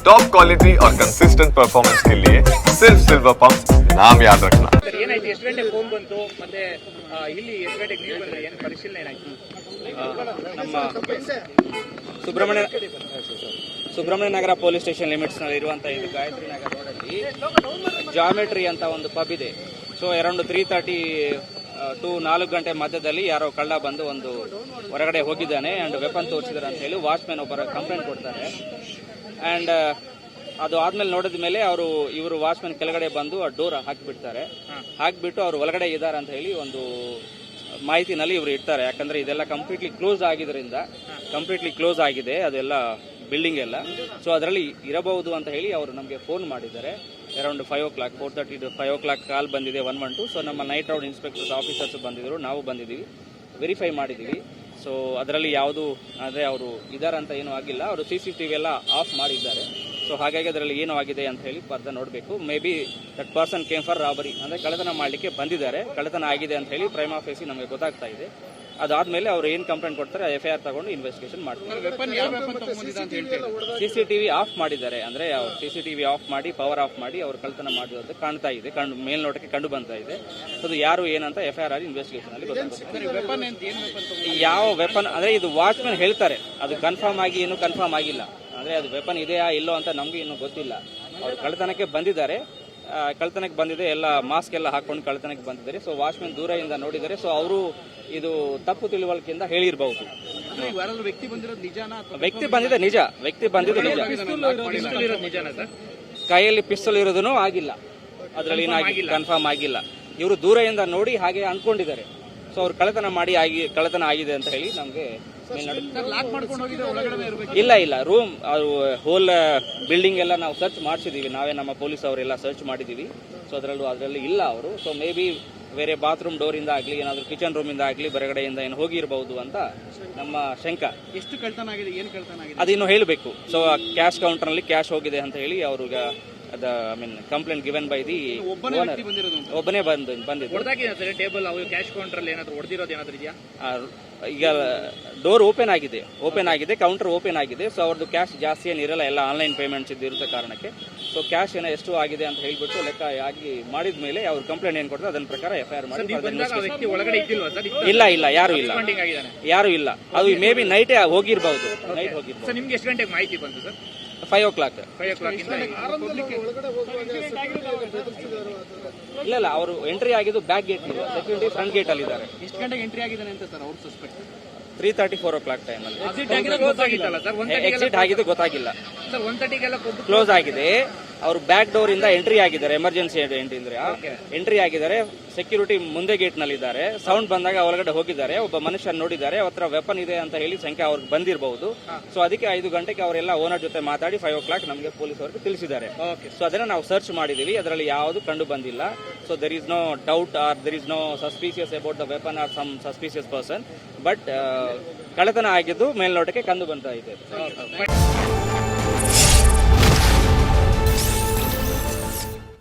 Top quality और consistent performance के लिए सिर्फ सिल्वर पंप नाम याद रखना ಸರ್ ಏನಾಯ್ತು ಎಷ್ಟು ಗಂಟೆಗೆ ಫೋನ್ ಬಂತು ಮತ್ತೆ ಆ, ಇಲ್ಲಿ ಎಷ್ಟು ಗಂಟೆಗೆ ನೀವು ಬಂದ್ರೆ ಏನು ಪರಿಶೀಲನೆ ಏನಾಯ್ತು ನಮ್ಮ ಸುಬ್ರಹ್ಮಣ್ಯ ಸುಬ್ರಹ್ಮಣ್ಯ ನಗರ ಪೊಲೀಸ್ ಸ್ಟೇಷನ್ ಲಿಮಿಟ್ಸ್ನಲ್ಲಿ ಇರುವಂಥ ಇದು ಗಾಯತ್ರಿ ನಗರ ರೋಡಲ್ಲಿ ಜಾಮೆಟ್ರಿ ಅಂತ ಒಂದು ಪಬ್ ಇದೆ so around three thirty to ನಾಲ್ಕು ಗಂಟೆ ಮಧ್ಯದಲ್ಲಿ ಯಾರೋ ಕಳ್ಳ ಬಂದು ಒಂದು ಹೊರಗಡೆ ಹೋಗಿದ್ದಾನೆ ಆ್ಯಂಡ್ ವೆಪನ್ ತೋರಿಸಿದಾರೆ ಅಂತ ಹೇಳಿ ವಾಚ್ಮ್ಯಾನ್ ಒಬ್ಬರ ಕಂಪ್ಲೇಂಟ್ ಕೊಡ್ತಾರೆ. ಆ್ಯಂಡ್ ಅದು ಆದ್ಮೇಲೆ ನೋಡಿದ ಮೇಲೆ ಅವರು ಇವರು ವಾಚ್ಮ್ಯಾನ್ ಕೆಳಗಡೆ ಬಂದು ಆ ಡೋರ್ ಹಾಕಿಬಿಡ್ತಾರೆ. ಹಾಕಿಬಿಟ್ಟು ಅವರು ಒಳಗಡೆ ಇದ್ದಾರೆ ಅಂತ ಹೇಳಿ ಒಂದು ಮಾಹಿತಿನಲ್ಲಿ ಇವರು ಇಡ್ತಾರೆ. ಯಾಕಂದ್ರೆ ಇದೆಲ್ಲ ಕಂಪ್ಲೀಟ್ಲಿ ಕ್ಲೋಸ್ ಆಗಿದ್ದರಿಂದ ಕಂಪ್ಲೀಟ್ಲಿ ಕ್ಲೋಸ್ ಆಗಿದೆ. ಅದೆಲ್ಲ ಬಿಲ್ಡಿಂಗ್ ಎಲ್ಲ. ಸೊ ಅದರಲ್ಲಿ ಇರಬಹುದು ಅಂತ ಹೇಳಿ ಅವರು ನಮಗೆ ಫೋನ್ ಮಾಡಿದ್ದಾರೆ. Around five o'clock four thirty to five o'clock call ಬಂದಿದೆ ಒನ್ ಒನ್ ಟು ಸೊ ನಮ್ಮ ನೈಟ್ ರೌಂಡ್ ಇನ್ಸ್ಪೆಕ್ಟರ್ಸ್ ಆಫೀಸರ್ಸ್ ಬಂದಿದ್ದರು ನಾವು ಬಂದಿದ್ದೀವಿ. ವೆರಿಫೈ ಮಾಡಿದ್ದೀವಿ. ಸೊ ಅದರಲ್ಲಿ ಯಾವುದು ಅಂದರೆ ಅವರು ಇದಾರಂತ ಏನೂ ಆಗಿಲ್ಲ. ಅವರು ಸಿ ಸಿ ಟಿ ವಿ ಎಲ್ಲ ಆಫ್ ಮಾಡಿದ್ದಾರೆ. ಸೊ ಹಾಗಾಗಿ ಅದರಲ್ಲಿ ಏನು ಆಗಿದೆ ಅಂತ ಹೇಳಿ ಪರ್ದ ನೋಡಬೇಕು. Maybe that person came for robbery ಅಂದರೆ ಕಳೆತನ ಮಾಡಲಿಕ್ಕೆ ಬಂದಿದ್ದಾರೆ. ಕಳೆತನ ಆಗಿದೆ ಅಂತ ಹೇಳಿ ಪ್ರೈಮ್ ಆಫೀಸಿ ನಮಗೆ ಗೊತ್ತಾಗ್ತಾ ಇದೆ. ಅದಾದ್ಮೇಲೆ ಅವ್ರು ಏನು ಕಂಪ್ಲೇಂಟ್ ಕೊಡ್ತಾರೆ ಎಫ್ ಐ ಆರ್ ತಗೊಂಡು ಇನ್ವೆಸ್ಟಿಗೇಷನ್ ಮಾಡ್ತಾರೆ. ಸಿ ಸಿ ಟಿವಿ ಆಫ್ ಮಾಡಿದ್ದಾರೆ. ಅಂದ್ರೆ ಸಿ ಸಿ ಟಿವಿ ಆಫ್ ಮಾಡಿ ಪವರ್ ಆಫ್ ಮಾಡಿ ಅವ್ರು ಕಳ್ತನ ಮಾಡಿರೋದು ಕಾಣ್ತಾ ಇದೆ ಕಂಡು ಮೇಲ್ನೋಟಕ್ಕೆ ಕಂಡು ಬಂತಾ ಇದೆ. ಅದು ಯಾರು ಏನಂತ ಎಫ್ ಐ ಆರ್ ಆಗಿ ಇನ್ವೆಸ್ಟಿಗೇಷನ್ ಅಲ್ಲಿ ಯಾವ ವೆಪನ್ ಅಂದ್ರೆ ಇದು ವಾಚ್ಮನ್ ಹೇಳ್ತಾರೆ ಅದು ಕನ್ಫರ್ಮ್ ಆಗಿ ಏನು ಕನ್ಫರ್ಮ್ ಆಗಿಲ್ಲ. ಅಂದ್ರೆ ಅದು ವೆಪನ್ ಇದೆಯಾ ಇಲ್ಲೋ ಅಂತ ನಮ್ಗೆ ಇನ್ನೂ ಗೊತ್ತಿಲ್ಲ. ಅವ್ರು ಕಳ್ತನಕ್ಕೆ ಬಂದಿದ್ದಾರೆ. ಕಳ್ತನಕ್ಕೆ ಬಂದಿದೆ. ಎಲ್ಲ ಮಾಸ್ಕ್ ಎಲ್ಲ ಹಾಕೊಂಡು ಕಳ್ತನಕ್ಕೆ ಬಂದಿದ್ದಾರೆ. ಸೊ ವಾಚ್ಮನ್ ದೂರದಿಂದ ನೋಡಿದರೆ ಸೊ ಅವರು ಇದು ತಪ್ಪು ತಿಳುವಳಿಕೆಯಿಂದ ಹೇಳಿರಬಹುದು. ವ್ಯಕ್ತಿ ಬಂದಿರೋದು ನಿಜಾನ ವ್ಯಕ್ತಿ ಬಂದಿದೆ ನಿಜ. ವ್ಯಕ್ತಿ ಬಂದಿದೆ ನಿಜ. ಪಿಸ್ತೂಲ್ ಇರೋದು ನಿಜಾನ ಸರ್? ಕೈಯಲ್ಲಿ ಪಿಸ್ತೂಲ್ ಇರೋದನ್ನು ಆಗಿಲ್ಲ. ಅದರಲ್ಲಿ ಕನ್ಫರ್ಮ್ ಆಗಿಲ್ಲ. ಇವರು ದೂರದಿಂದ ನೋಡಿ ಹಾಗೆ ಅನ್ಕೊಂಡಿದ್ದಾರೆ ಸೊ ಅವ್ರು ಕಳೆತನ ಮಾಡಿ ಆಗಿ ಕಳೆತನ ಆಗಿದೆ ಅಂತ ಹೇಳಿ ನಮಗೆ ಇಲ್ಲ ಇಲ್ಲ. ರೂಮ್ ಅದು ಹೋಲ್ ಬಿಲ್ಡಿಂಗ್ ಎಲ್ಲ ನಾವು ಸರ್ಚ್ ಮಾಡಿಸಿದೀವಿ. ನಾವೇ ನಮ್ಮ ಪೊಲೀಸ್ ಅವರೆಲ್ಲ ಸರ್ಚ್ ಮಾಡಿದೀವಿ. ಸೊ ಅದರಲ್ಲೂ ಅದರಲ್ಲಿ ಇಲ್ಲ ಅವರು. ಸೊ ಮೇ ಬಿ ಬೇರೆ ಬಾತ್ರೂಮ್ ಡೋರಿಂದ ಆಗಲಿ ಏನಾದರೂ ಕಿಚನ್ ರೂಮಿಂದ ಆಗಲಿ ಹೊರಗಡೆಯಿಂದ ಏನು ಹೋಗಿರಬಹುದು ಅಂತ ನಮ್ಮ ಶಂಕ. ಎಷ್ಟು ಕಳ್ತನ ಆಗಿದೆ ಏನು ಕಳ್ತನ ಆಗಿದೆ? ಅದಿನ್ನು ಹೇಳಬೇಕು. ಸೊ ಕ್ಯಾಶ್ ಕೌಂಟರ್ನಲ್ಲಿ ಕ್ಯಾಶ್ ಹೋಗಿದೆ ಅಂತ ಹೇಳಿ ಅವ್ರಿಗೆ ಅದ I mean complaint given by the owner ಒಬ್ಬನೇ ಬಂದು ಬಂದಿದ್ದು. ಟೇಬಲ್ ಕ್ಯಾಶ್ ಕೌಂಟರ್ ಅಲ್ಲಿ ಏನಾದ್ರು ಹೊಡೆದಿರೋದು ಏನಾದ್ರು ಇದೆಯಾ? ಈಗ ಡೋರ್ ಓಪನ್ ಆಗಿದೆ. ಓಪನ್ ಆಗಿದೆ ಕೌಂಟರ್ ಓಪನ್ ಆಗಿದೆ. ಸೊ ಅವ್ರದ್ದು ಕ್ಯಾಶ್ ಜಾಸ್ತಿ ಏನಿರಲ್ಲ ಎಲ್ಲ ಆನ್ಲೈನ್ ಪೇಮೆಂಟ್ಸ್ ಇದ್ದಿರುತ್ತೆ ಕಾರಣಕ್ಕೆ. ಸೊ ಕ್ಯಾಶ್ ಏನೋ ಎಷ್ಟು ಆಗಿದೆ ಅಂತ ಹೇಳ್ಬಿಟ್ಟು ಲೆಕ್ಕ ಆಗಿ ಮಾಡಿದ ಮೇಲೆ ಅವ್ರು ಕಂಪ್ಲೇಂಟ್ ಏನು ಕೊಡ್ತಾರೆ ಅದನ್ನ ಪ್ರಕಾರ ಎಫ್ ಐ ಆರ್ ಮಾಡಿ ಇಲ್ಲ ಇಲ್ಲ ಯಾರು ಇಲ್ಲ. ಯಾರು ಇಲ್ಲ. ಅದು ಮೇ ಬಿ ನೈಟೇ ಹೋಗಿರ್ಬಹುದು ನೈಟ್ ಹೋಗಿರ್ಬೋದು. ನಿಮ್ಗೆ ಎಷ್ಟು ಗಂಟೆಗೆ ಮಾಹಿತಿ ಬಂತು sir? Five o'clock five o ಇಲ್ಲ ಇಲ್ಲ ಅವರು ಎಂಟ್ರಿ ಆಗಿದ್ದು back gate security front gate ಅಲ್ಲಿ ಇದ್ದಾರೆ. ಎಷ್ಟು ಗಂಟೆಗೆ ಎಂಟ್ರಿ ಆಗಿದ್ದಾನೆ ಅಂತ ಸರ್ ಅವ್ರು suspect three thirty four o'clock time ಒಂದ್ ಎಕ್ಸಿಟ್ ಆಗಿದ್ದು ಗೊತ್ತಾಗಿಲ್ಲ. ಸರ್ ತರ್ಟಿಗೆಲ್ಲ ಕ್ಲೋಸ್ ಆಗಿದೆ. ಅವರು ಬ್ಯಾಕ್ ಡೋರ್ ಇಂದ ಎಂಟ್ರಿ ಆಗಿದ್ದಾರೆ ಎಮರ್ಜೆನ್ಸಿ ಎಂಟ್ರಿ ಅಂದ್ರೆ. ಎಂಟ್ರಿ ಆಗಿದ್ದಾರೆ ಸೆಕ್ಯೂರಿಟಿ ಮುಂದೆ ಗೇಟ್ನಲ್ಲಿ ಇದ್ದಾರೆ ಸೌಂಡ್ ಬಂದಾಗ ಒಳಗಡೆ ಹೋಗಿದ್ದಾರೆ ಒಬ್ಬ ಮನುಷ್ಯ ನೋಡಿದ್ದಾರೆ ಅವತ್ರ ವೆಪನ್ ಇದೆ ಅಂತ ಹೇಳಿ ಸಂಖ್ಯೆ ಅವ್ರಿಗೆ ಬಂದಿರಬಹುದು ಸೊ ಅದಕ್ಕೆ ಐದು ಗಂಟೆಗೆ ಅವರೆಲ್ಲ ಓನರ್ ಜೊತೆ ಮಾತಾಡಿ ಫೈವ್ ಓ ಕ್ಲಾಕ್ ನಮಗೆ ಪೊಲೀಸ್ ಅವರಿಗೆ ತಿಳಿಸಿದ್ದಾರೆ. ಸೊ ಅದನ್ನ ನಾವು ಸರ್ಚ್ ಮಾಡಿದೀವಿ ಅದರಲ್ಲಿ ಯಾವುದು ಕಂಡು ಬಂದಿಲ್ಲ. So there is no doubt or there is no suspicious about the weapon or some suspicious person but ಕಳ್ಳತನ ಆಗಿದ್ದು ಮೇಲ್ನೋಟಕ್ಕೆ ಕಂಡು ಬಂತಾ ಇದೆ.